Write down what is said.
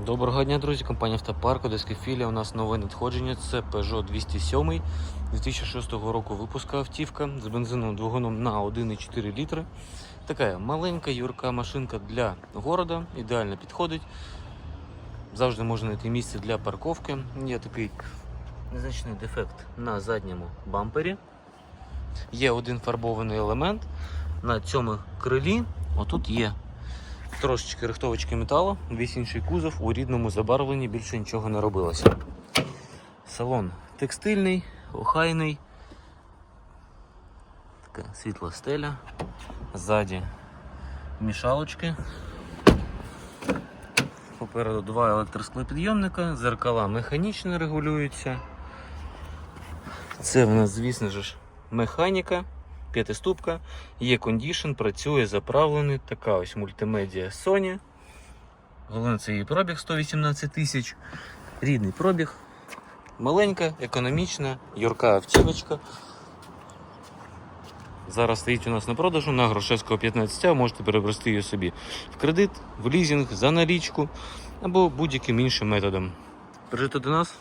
Доброго дня, друзі. Компанія Автопарк, Одеська філія. У нас нове надходження. Це Peugeot 207 2006 року випуска автівка з бензиновим двигуном на 1,4 літри. Така маленька юрка машинка для города. Ідеально підходить. Завжди можна знайти місце для парковки. Є такий незначний дефект на задньому бампері. Є один фарбований елемент. На цьому крилі отут є трошечки рихтовочки металу, весь інший кузов у рідному забарвленні більше нічого не робилося. Салон текстильний, охайний. Така світла стеля. Ззаді мішалочки. Попереду два електросклопідйомника, зеркала механічно регулюються. Це в нас, звісно ж, механіка. П'ятиступка, є кондішн, працює заправлений. Така ось мультимедіа Sony. Головне, це її пробіг 118 тисяч. Рідний пробіг. Маленька, економічна, юрка автівочка. Зараз стоїть у нас на продажу на Грошевського 15, а можете перебрати її собі в кредит, в лізинг, за налічку або будь-яким іншим методом. Приїжджайте до нас,